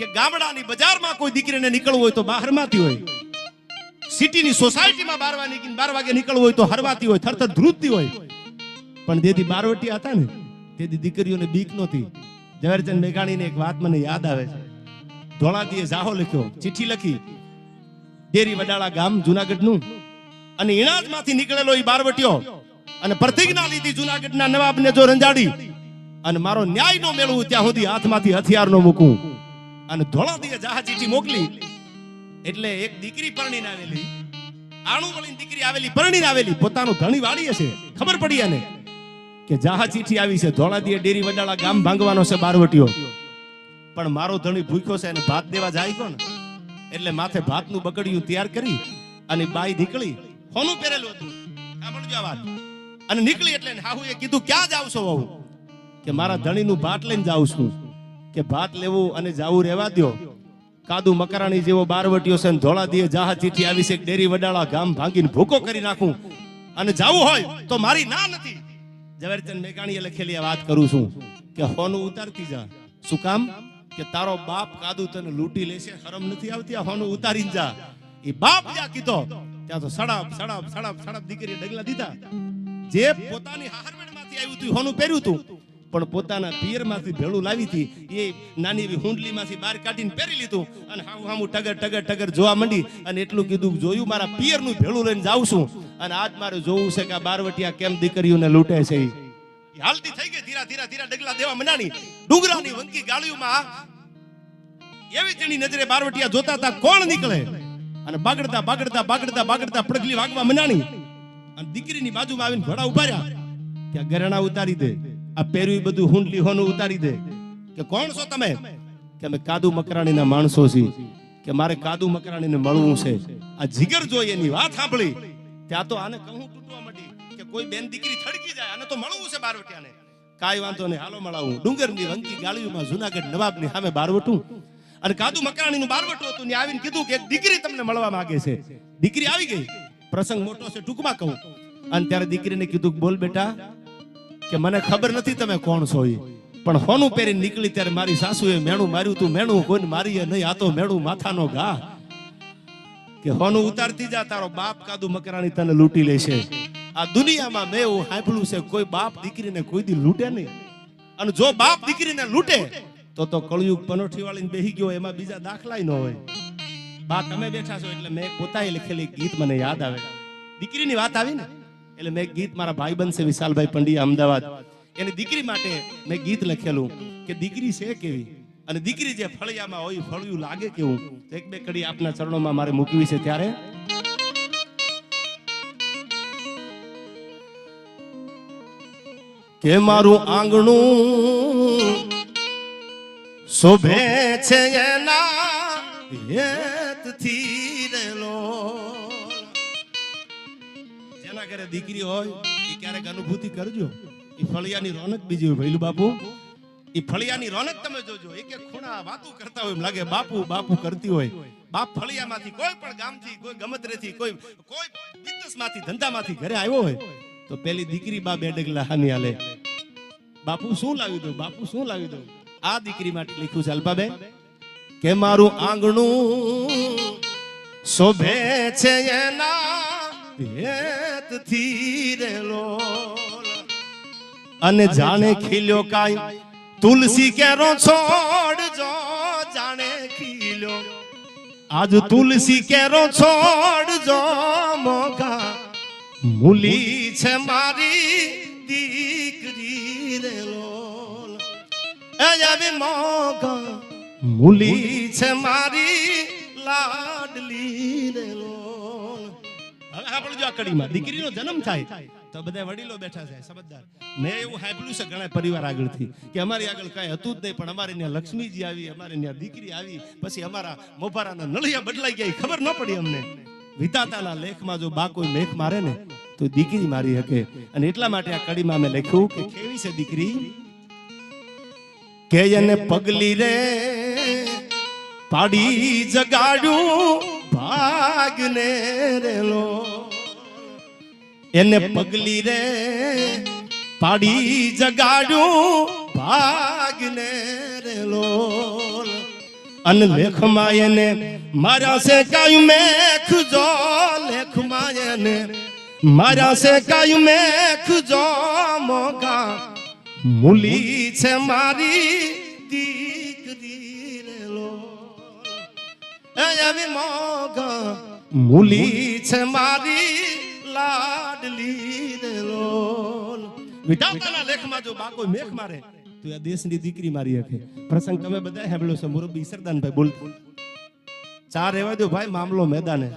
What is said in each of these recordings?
કે ગામડાની બજારમાં કોઈ દીકરીને નીકળવું હોય તો બહારમાંથી હોય. સિટીની સોસાયટીમાં બાર વાગે બાર વાગે નીકળવું હોય તો હરવાતી હોય, થરથર ધ્રુજતી હોય. પણ જેથી બારવટી હતા ને, તેથી દીકરીઓને બીક નહોતી. ઝવેરચંદ મેઘાણીને એક વાત મને યાદ આવે છે. ધોળાદીએ જાહો લખ્યો, ચિઠ્ઠી લખી, ડેરી વડાળા ગામ જુનાગઢનું. અને ઇણાજમાંથી નીકળેલો એ બારવટીયો. અને પ્રતિજ્ઞા લીધી જુનાગઢના નવાબને જો રંજાડી. અને મારો ન્યાય નો મેળવું ત્યાં સુધી હાથમાંથી હથિયાર નો મૂકું. અને ધોળાદીએ જહાજીથી મોકલી. એટલે એક દીકરી પરણીને આવેલી. આણું વળીને દીકરી આવેલી, પરણીને આવેલી. પોતાનું ધણી વાળી હશે ખબર પડી એને કે જહાજીથી આવી છે. ધોળાદીએ ડેરી વડાળા ગામ ભાંગવાનો છે બારવટીયો પણ મારો ધણી ભૂખ્યો છે અને ભાત દેવા જાય કોણ? એટલે માથે ભાતનું બકડિયું તૈયાર કરી અને બાઈ નીકળી. હોનું પહેરેલું હતું. સાંભળજો આ વાત. અને નીકળી એટલે હાહુએ કીધું, ક્યાં જાવ છો વહુ? કે, મારા ધણીનું ભાત લઈને જાઉં છું. કે ભાત લેવું અને જાવું રહેવા દ્યો. કાદુ મકરાણી જેવો બારવટીઓ છે ધોળા ધોળાદીએ જહા ચીઠી આવી છે ડેરી વડાળા ગામ ભાંગીને ભૂકો કરી નાખું. અને જાવું હોય તો મારી ના નથી. ઝવેરચંદ મેઘાણીએ લખેલી આ વાત કરું છું કે હોનું ઉતારતી જા. શું કામ? કે તારો બાપ કાદુ તને લૂંટી લેશે શરમ નથી આવતી આ હોનું ઉતારીને જા. એ બાપ જ્યાં કીધો. ત્યાં તો સડાપ સડાપ સડાપ સડાપ દીકરીએ ડગલા દીધા. જે પોતાની હારવેડમાંથી આવ્યું હતું હોનું પહેર્યું હતું પણ પોતાના પિયરમાંથી ભેળું લાવી હતી. એ નાની એવી હુંડલીમાંથી બહાર કાઢીને પહેરી લીધું. અને હામું હામું ટગર ટગર ટગર જોવા માંડી અને એટલું કીધું જોયું મારા પિયરનું ભેળું લઈને જાઉં છું. અને આજ મારે જોવું છે કે આ બારવટિયા કેમ દીકરીઓને લૂંટે છે. હાલતી થઈ ગઈ ધીરા ધીરા ધીરા ડગલા દેવા મનાની ડુંગરાની વંકી ગાળીઓમાં એવી તેની નજરે બારવટિયા જોતા હતા, કોણ નીકળે? અને બાગડતા બાગડતા બાગડતા બાગડતા પડગલી વાગવા મનાણી. અને દીકરીની બાજુમાં આવીને ઘોડા ઊભા રહ્યા. ત્યાં ગરણા ઉતારી દે. આ પહેર્યું બધું હુંડલી હોનું ઉતારી દે. કે કોણ છો તમે? કે અમે કાદુ મકરાણીના માણસો છીએ. કે મારે કાદુ મકરાણીને મળવું છે. આ જીગર જોઈએ એની વાત સાંભળી, ત્યાં તો આને કહું તૂટવા માંડી કે કોઈ બેન દીકરી થડકી જાય, આને તો મળવું છે બારવટિયાને કાંઈ વાંધો નહીં, હાલો મળાવું. ડુંગરની રંગી ગાળીઓમાં જુનાગઢ નવાબની સામે બારવટું અને કાદુ મકરાણીનું બારવટું હતું ને આવીને કીધું કે દીકરી તમને મળવા માંગે છે. દીકરી આવી ગઈ. પ્રસંગ મોટો છે, ટૂંકમાં કહું. અને ત્યારે દીકરીને કીધું બોલ બેટા કે મને ખબર નથી તમે કોણ છો એ પણ હોનું પહેરી નીકળી ત્યારે મારી સાસુએ મેણું માર્યું તું, મેણું કોઈને મારીએ નહીં, આ તો મેણું માથાનો ઘા. કે હોનું ઉતારતી જા, તારો બાપ કાદુ મકરાણી તને લૂંટી લેશે. આ દુનિયામાં મેં એવું સાંભળ્યું છે, કોઈ બાપ દીકરીને કોઈ દી લૂંટે નહીં. અને જો બાપ દીકરીને લૂંટે, તો તો કળયુગ પનોઠી વાળીને બેહી ગયો, એમાં બીજા દાખલાય ન હોય. બા, તમે બેઠા છો એટલે મેં પોતાએ લખેલી ગીત મને યાદ આવે. દીકરીની વાત આવી ને? એટલે મેં ગીત મારા ભાઈ બનશે વિશાલભાઈ પંડ્યા, અમદાવાદ. એની દીકરી માટે મેં ગીત લખેલું કે દીકરી છે કેવી? અને દીકરી જે ફળિયામાં હોય, ફળિયું લાગે કેવું? એક બે કડી આપના ચરણોમાં મારે મૂકવી છે ત્યારે. કે મારું આંગણું શોભે છે એના હેતથી રેલો જેના ઘરે દીકરી હોય એ ક્યારેક અનુભૂતિ કરજો. એ ફળિયાની રોનક બીજી હોય. ભૈલું બાપુ એ ફળિયાની રોનક તમે જોજો. એક એક ખૂણા વાતું કરતા હોય એમ લાગે બાપુ બાપુ કરતી હોય. બાપ ફળિયામાંથી કોઈ પણ ગામથી, કોઈ ગમતરેથી, કોઈ કોઈ બિઝનેસમાંથી, ધંધામાંથી ઘરે આવ્યો હોય, તો પેલી દીકરી બા બે ડગલા હાની હાલે બાપુ શું લાવી દઉં બાપુ શું લાવી દઉં આ દીકરી માટે લખ્યું છે અલ્પાબે કે મારું આંગણું શોભે છે એના હેતથી રેલો અને જાણે ખીલ્યો કાય તુલસી કેરો છોડ જો, જાણે ખીલ્યો. આજ તુલસી કેરો છોડ જો મોગા મૂલી છે મારી દીકરી રે લોલ. એ આવી મોગા મૂલી છે મારી લાડલી રે લોલ. હવે જો આ કડીમાં દીકરીનો જન્મ થાય, તો બધા વડીલો બેઠા છે, સમજદાર. મેં એવું સાંભળ્યું છે ઘણા પરિવાર આગળથી, કે અમારી આગળ કાંઈ હતું જ નહીં, પણ અમારે ત્યાં લક્ષ્મીજી આવી, અમારે ત્યાં દીકરી આવી, પછી અમારા મોભારાના નળિયા બદલાઈ ગયા ખબર ન પડી અમને. વિતાતાના લેખમાં જો બા કોઈ લેખ મારે ને, તો દીકરી મારી શકે. અને એટલા માટે આ કડીમાં મેં લખ્યું કે કેવી છે દીકરી? કે એને પગલી રે, પાડી જગાડ્યું, ભાગને રેલો. એને પગલી રે પાડી જગાડ્યું, ભાગને રેલો અન લેખમાં એને મારા સે કાયું મેખ જો, લેખમાં એને મારા સે કાયું મેખ જો મોગા મૂલી છે મારી દીકરી રે એ આવી મોગા મૂલી છે મારી લાડલી રે લો વિટાવતાના લેખમાં જો બા કોઈ મેખ મારે, તો આ દેશની દીકરી મારી હકે પ્રસંગ તમે બધા હેબળો છો, મુરબી સરદાનભાઈ બોલ. ચાર રહેવા દો ભાઈ, મામલો મેદાને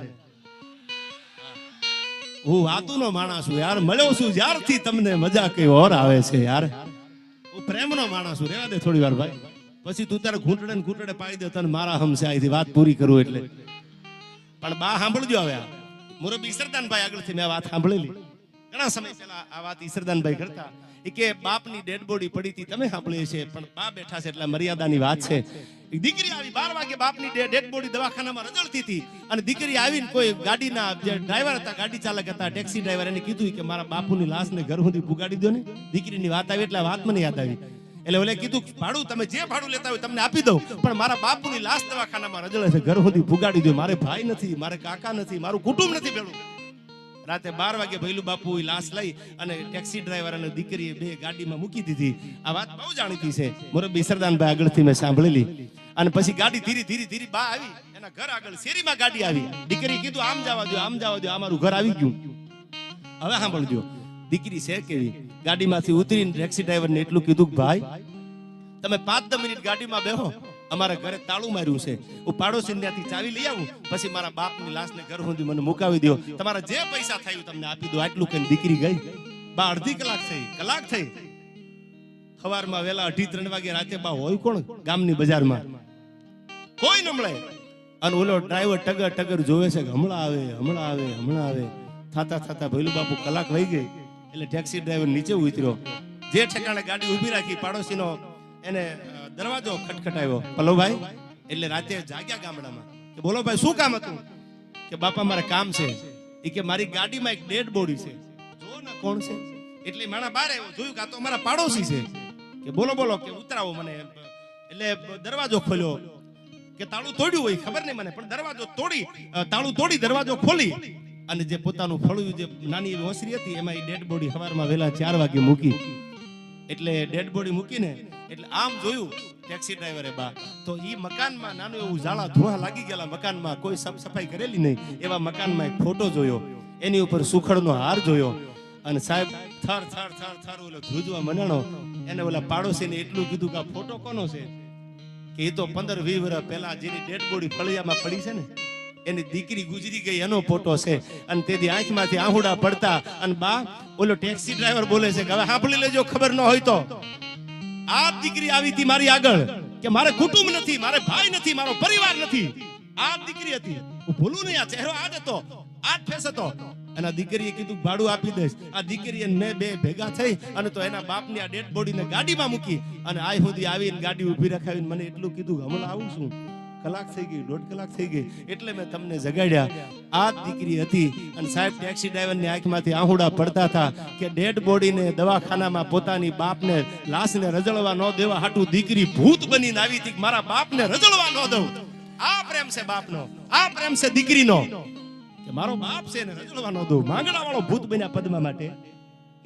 હું વાતુનો માણસ છું યાર, મળ્યો છું જ્યારથી તમને મજા કઈ ઓર આવે છે યાર. હું પ્રેમનો માણસ છું, રહેવા દે થોડી વાર ભાઈ. પછી તું તારે ઘૂંટડે ને ઘૂંટડે પાડી દે, તને મારા હમસે અહીંથી વાત પૂરી કરું એટલે. પણ બા સાંભળજો હવે આ. મુરબ્બી ઈસરદાનભાઈ આગળથી મેં વાત સાંભળેલી. ઘણા સમય પહેલા આ વાત ઈસરદાનભાઈ કરતા. કે બાપની ડેડ બોડી પડી હતી, તમે સાંભળીએ છે પણ બા બેઠા છે એટલે મર્યાદાની વાત છે. દીકરી આવી, બાર વાગે બાપની ડેડ બોડી દવાખાનામાં રજળતી હતી. અને દીકરી આવીને કોઈ ગાડીના, જે ડ્રાઈવર હતા, ગાડી ચાલક હતા, ટેક્સી ડ્રાઈવર, એને કીધું કે મારા બાપુની લાશને ઘર સુધી પુગાડી દો ને. દીકરીની વાત આવી એટલે વાત મને યાદ આવી. એટલે ઓલે કીધું ભાડું તમે જે ભાડું લેતા હોય તમને આપી દઉં. પણ મારા બાપુની લાશ દવાખાનામાં રજળે છે. ઘર સુધી પુગાડી દો. મારે ભાઈ નથી, મારે કાકા નથી, મારું કુટુંબ નથી ભેળું. રાતે બાર વાગે ભૈલું બાપુ લાશ લઈ અને ટેક્સી ડ્રાઈવર અને દીકરીએ બે ગાડીમાં મૂકી દીધી. આ વાત બહુ જાણીતી છે. મોરબી સરદાનભાઈ આગળથી મેં સાંભળેલી. અને પછી ગાડી ધીરે ધીરે ધીરે બા આવી. એના ઘર આગળ શેરીમાં ગાડી આવી. દીકરી કીધું, આમ જવા દો આમ જવા દો આ મારું ઘર આવી ગયું. હવે સાંભળજો. દીકરી છે કેવી ગાડીમાંથી ઉતરીને ટેક્સી ડ્રાઈવરને એટલું કીધું કે ભાઈ, તમે પાંચ દસ મિનિટ ગાડીમાં બેહો, અમારા ઘરે તાળું માર્યું છે. હું પાડોશી ત્યાંથી ચાવી લઈ આવું, પછી મારા બાપની લાશને ઘર સુધી મને મુકાવી દો તમારા જે પૈસા થયું તમને આપી દો આટલું કઈ દીકરી ગઈ. બા, અડધી કલાક થઈ કલાક થઈ. સવારમાં વેલા અઢી ત્રણ વાગે રાતે બા, હોય કોણ ગામની બજારમાં? કોઈ ન મળે. અને ઓલો ડ્રાઈવર ટગર ટગર જોવે છે કે હમણાં આવે હમણાં આવે હમણાં આવે. થાતા થાતા ભૈલું બાપુ કલાક વહી ગઈ. એટલે ટેક્સી ડ્રાઈવર નીચે ઉતર્યો. જે ઠેકાણે ગાડી ઊભી રાખી પાડોશીનો એને દરવાજો ખટખટાવ્યો. પલોભાઈ એટલે રાતે જાગ્યા ગામડામાં કે બોલો ભાઈ, શું કામ હતું? કે બાપા, મારે કામ છે. એ કે, મારી ગાડીમાં એક ડેડ બોડી છે. જો ને કોણ છે? એટલે માણા બહાર આવ્યો, જોયું કે આ તો મારા પાડોશી છે. કે બોલો બોલો, કે ઉતરાવો મને. એટલે દરવાજો ખોલ્યો. કે તાળું તોડ્યું હોય, ખબર નહીં મને, પણ દરવાજો તોડી તાળું તોડી દરવાજો ખોલી. અને જે પોતાનું ફળ્યું જે નાની એવી ઓસરી હતી, એમાં એ ડેડ બોડી સવારમાં વહેલા ચાર વાગે મૂકી. એટલે ડેડ બોડી મૂકીને, એટલે આમ જોયું ટેક્સી ડ્રાઈવરે બા, તો ઈ મકાનમાં નાનું એવું ઝાડા ધુઆ લાગી ગયેલા મકાનમાં, કોઈ સાફ સફાઈ કરેલી નહીં. એવા મકાનમાં એક ફોટો જોયો, એની ઉપર સુખડનો હાર જોયો. અને સાહેબ, થર થર થર થર ઓલો ધ્રુજવા મનાણો, એને ઓલા પાડોશીને એટલું કીધું કે આ ફોટો કોનો છે? કે એ તો પંદર, વીસ વર્ષ પહેલા જેની ડેડ બોડી ફળિયામાં પડી છે ને એની દીકરી ગુજરી ગઈ, એનો ફોટો છે. અને તેથી આંખમાંથી આહુડા પડતા. અને બા, ઓલો ટેક્સી ડ્રાઈવર બોલે છે કે હવે સાંભળી લેજો, ખબર ન હોય તો. આ દીકરી આવી હતી મારી આગળ, કે મારે કુટુંબ નથી, મારે ભાઈ નથી, મારો પરિવાર નથી. આ દીકરી હતી. હું ભૂલું નહીં, આ ચહેરો આ જ હતો આ જ ફેસ હતો. અને આ દીકરીએ કીધું, ભાડું આપી દઈશ. આ દીકરી અને મેં બે ભેગા થઈ અને તો એના બાપની આ ડેડ બોડીને ગાડીમાં મૂકી. અને આ સુધી આવીને ગાડી ઊભી રખાવીને મને એટલું કીધું, હમણાં આવું છું. કલાક થઈ ગઈ, દોઢ કલાક થઈ ગઈ, એટલે મેં તમને જગાડ્યા. આ દીકરી હતી અને સાહેબ ટેક્સી ડ્રાઈવરની આંખમાંથી આહુડા પડતા હતા કે ડેડ બોડીને દવાખાનામાં પોતાની બાપને લાશને રજળવા ન દેવા હાટું દીકરી ભૂત બનીને આવી હતી મારા બાપને રજળવા ન દઉં. આ પ્રેમ છે બાપનો, આ પ્રેમ છે દીકરીનો. કે મારો બાપ છે ને રજળવા ન દઉં. માંગણા વાળો ભૂત બન્યા પદ્મા માટે.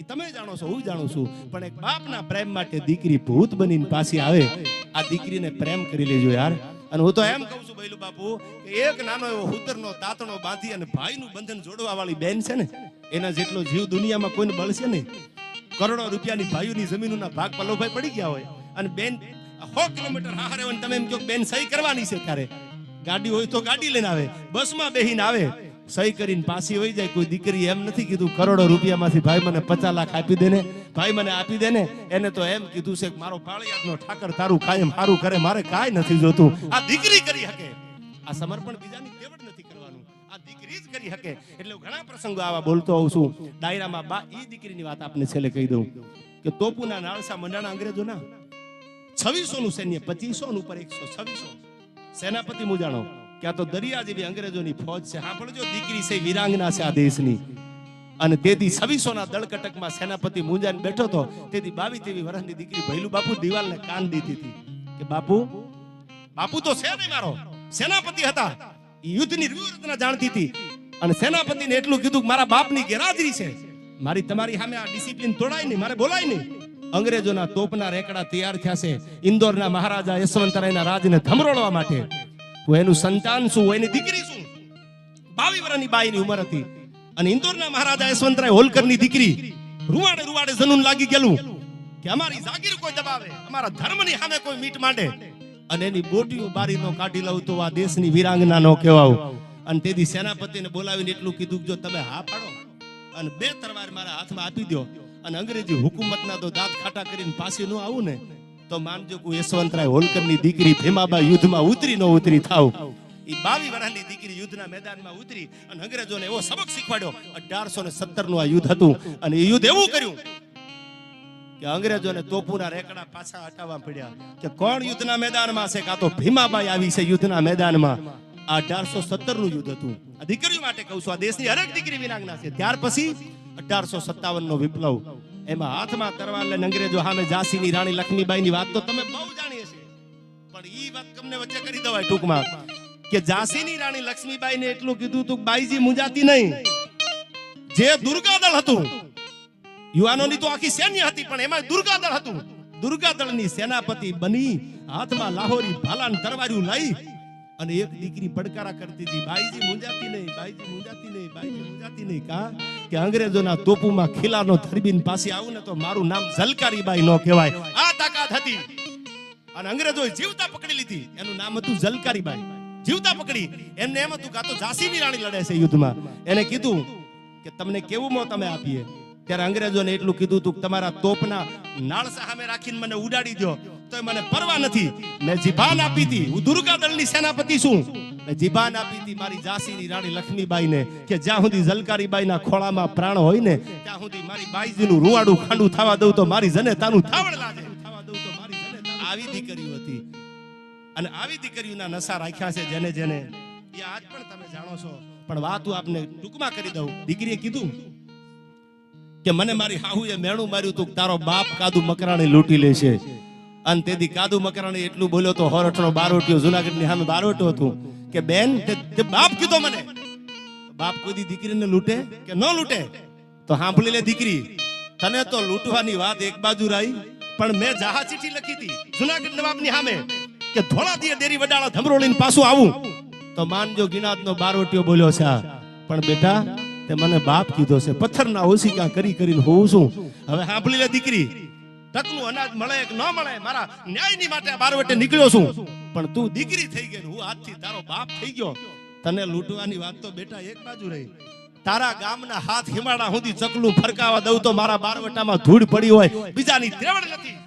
એ તમે જાણો છો, હું જાણું છું, પણ એક બાપના પ્રેમ માટે દીકરી ભૂત બનીને પાછી આવે. આ દીકરીને પ્રેમ કરી લેજો યાર. અને હું તો એમ કહું છું બૈલું બાપુ કે એક નાનો એવો હુતરનો તાતણો બાંધી અને ભાઈનું બંધન જોડવા વાળી બેન છે ને એના જેટલો જીવ દુનિયામાં કોઈને બળશે નહીં. કરોડો રૂપિયાની ભાઈઓની જમીનોના ભાગ પલોભાઈ પડી ગયા હોય. અને બેન સો કિલોમીટર હારે હોય તમે એમ કહો બેન સહી કરવાની છે ત્યારે. ગાડી હોય તો ગાડી લઈને આવે, બસમાં બેહીને આવે. સહી કરીને પાછી વહી જાય, કોઈ દીકરી એમ નથી કીધું, કરોડો રૂપિયામાંથી ભાઈ મને પચાસ લાખ આપી દે ને ભાઈ મને આપી દે ને એને તો એમ કીધું છે મારો પાળિયાદનો ઠાકર તારું કાયમ સારું કરે, મારે કાંઈ નથી જોતું. આ દીકરી કરી શકે. આ સમર્પણ બીજાની કેવડ નથી કરવાનું. આ દીકરી જ કરી શકે. એટલે ઘણા પ્રસંગો આવા બોલતો હોઉં છું. ડાયરામાં બા એ દીકરીની વાત આપને છેલ્લે કહી દઉં કે, તોપુના નાળસા મંડાણા અંગ્રેજોના છવ્વીસો નું સૈન્ય પચીસો ઉપર એકસો છવ્વીસો. સેનાપતિ મુજાણો કે આ તો દરિયા જેવી અંગ્રેજોની ફોજ છે. સાંભળજો દીકરી છે વિરાંગના છે આ દેશની. અને તેથી છવ્વીસોના દળકટકમાં સેનાપતિ મુંજાને બેઠો હતો તેથી બાવી તેવી વર્ષની દીકરી ભૈલું બાપુ દિવાલને કાન દીધી હતી. કે બાપુ બાપુ તો છે નહીં મારો. સેનાપતિ હતા. યુદ્ધની વ્યૂહરચના જાણતી હતી. અને સેનાપતિને એટલું કીધું કે મારા બાપની ગેરહાજરી છે. મારી તમારી સામે આ ડિસિપ્લિન તોડાય નહીં, મારે બોલાય નહીં. અંગ્રેજોના તોપના રેકડા તૈયાર થયા છે. ઇન્દોરના મહારાજા યશવંતરાયના રાજને ધમરોળવા માટે. એનું સંતાન છું એની દીકરી છું. બાવી વર્ષની બાઈની ઉંમર હતી. અને ઇન્દોરના મહારાજા યશવંતરાય હોલકરની દીકરી રૂવાડે રૂવાડે જનુન લાગી ગયેલું કે અમારી જાગીર કોઈ દબાવે, અમારા ધર્મની સામે કોઈ મીટ માંડે. અને એની બોટીઓ બારી નો કાઢી લઉં તો આ દેશની વીરાંગના નો કહેવાવું. અને તેથી સેનાપતિને બોલાવીને એટલું કીધું જો તમે હા પાડો, અને બે તરવાર મારા હાથમાં આપી દો અને અંગ્રેજી હુકુમતના તો દાંત ખાટા કરીને પાછી ન આવું ને, તો માનજો કે યશવંતરાય હોલકરની દીકરી ભીમાબા યુદ્ધમાં ઉતરી ન ઉતરી થાવ. ઈ બાવી વર્ષની દીકરી યુદ્ધના મેદાનમાં ઉતરી અને અંગ્રેજોને એવો સબક શીખવાડ્યો. અઢારસો ને સત્તરનું આ યુદ્ધ હતું અને એ યુદ્ધ એવું કર્યું કે અંગ્રેજોને તોપુના રેકડા પાછા હટાવવા પડ્યા કે કોણ યુદ્ધના મેદાનમાં છે? કાં તો ભીમાબાઈ આવી છે યુદ્ધના મેદાનમાં. આ અઢારસો સત્તરનું યુદ્ધ હતું. આ દીકરીઓ માટે કહું છું, આ દેશની હરેક દીકરી વિનાગના છે. ત્યાર પછી અઢારસો સત્તાવન નો વિપ્લવ. એમાં હાથમાં તરવાર લઈને અંગ્રેજો સામે ઝાંસીની રાણી લક્ષ્મીબાઈની વાત તો તમે બહુ જાણીએ છે પણ ઈ વાત તમને વચ્ચે કરી દેવાય ટૂંકમાં કે ઝાંસીની રાણી લક્ષ્મીબાઈને એટલું કીધું તું બાઈજી મુંજાતી નહીં. જે દુર્ગાદળ હતું, યુવાનોની તો આખી સૈન્ય હતી, પણ એમાં દુર્ગાદળ હતું. દુર્ગાદળની સેનાપતિ બની, હાથમાં લાહોરી ભાલાન તરવાર્યું લઈ અને એક દીકરી પડકારા કરતી હતી બાઈજી મુંજાતી નહીં બાઈજી મુંજાતી નહીં બાઈજી મુંજાતી નહીં. કા? કે અંગ્રેજોના તોપુમાં ખિલાનો ધરબીન પાસે આવું ને તો મારું નામ ઝલકારીબાઈ નો કહેવાય. આ તાકાત હતી. અને અંગ્રેજોએ જીવતા પકડી લીધી. એનું નામ હતું ઝલકારીબાઈ. જીવતા પકડી. એમને એમ હતું કાતો ઝાંસીની રાણી લડે છે યુદ્ધમાં. એને કીધું કે, તમને કેવું મો તમે આપીએ? ત્યારે અંગ્રેજોને એટલું કીધું તું તમારા તોપના નાળ સામે રાખીને મને ઉડાડી દો તો મને પરવા નથી. મેં જીભાન આપી હતી. હું દુર્ગા દળની સેનાપતિ છું. મેં જીભાન આપી હતી મારી ઝાંસીની રાણી લક્ષ્મીબાઈને કે જ્યાં સુધી ઝલકારીબાઈના ખોળામાં પ્રાણ હોય ને, ત્યાં સુધી મારી બાઈજીનું રૂવાડું ખાંડું થવા દઉં તો મારી જનેતાનું થાવડ લાગે. આવી દીકરીઓ હતી. અને આવી દીકરીઓના નશા રાખ્યા છે જેને જેને. એ આજ પણ તમે જાણો છો. પણ વાત હું આપને ટૂંકમાં કરી દઉં. દીકરીએ કીધું કે મને મારી હાહુએ મેણું માર્યું તું તારો બાપ કાદુ મકરાણી લૂંટી લેશે. અને તેથી કાદુ મકરાણી એટલું બોલ્યો તો હોરઠનો બારોટિયો જુનાગઢની સામે બારોટો હતું કે, બેન, તે- બાપ કીધો મને. બાપ કોઈ દીકરીને લૂટે કે ન લૂંટે? તો સાંભળી લે દીકરી, તને તો લૂંટવાની વાત એક બાજુ રહી, પણ મેં જહા ચીઠી લખી હતી જુનાગઢ નવાબની સામે કે, ધોળા દિયે દેરી વડાળા ધમરોળીને પાછું આવું. તો માનજો ગિનાતનો બારોટ્યો બોલ્યો છે પણ બેટા, તે મને બાપ કીધો છે. પથ્થરના ક્યાં કરી કરીને હોઉં છું. હવે સાંભળી લે દીકરી. ટકનું અનાજ મળે કે ન મળે, મારા ન્યાયની માટે બારવટે નીકળ્યો છું. પણ તું દીકરી થઈ ગઈ હું આજથી તારો બાપ થઈ ગયો. તને લૂંટવાની વાત તો બેટા એક બાજુ રહી. તારા ગામના હાથ હિમાડા સુધી ચકલું ફરકાવા દઉં તો મારા બારવટામાં ધૂળ પડી હોય. બીજાની ત્રેવડ નથી.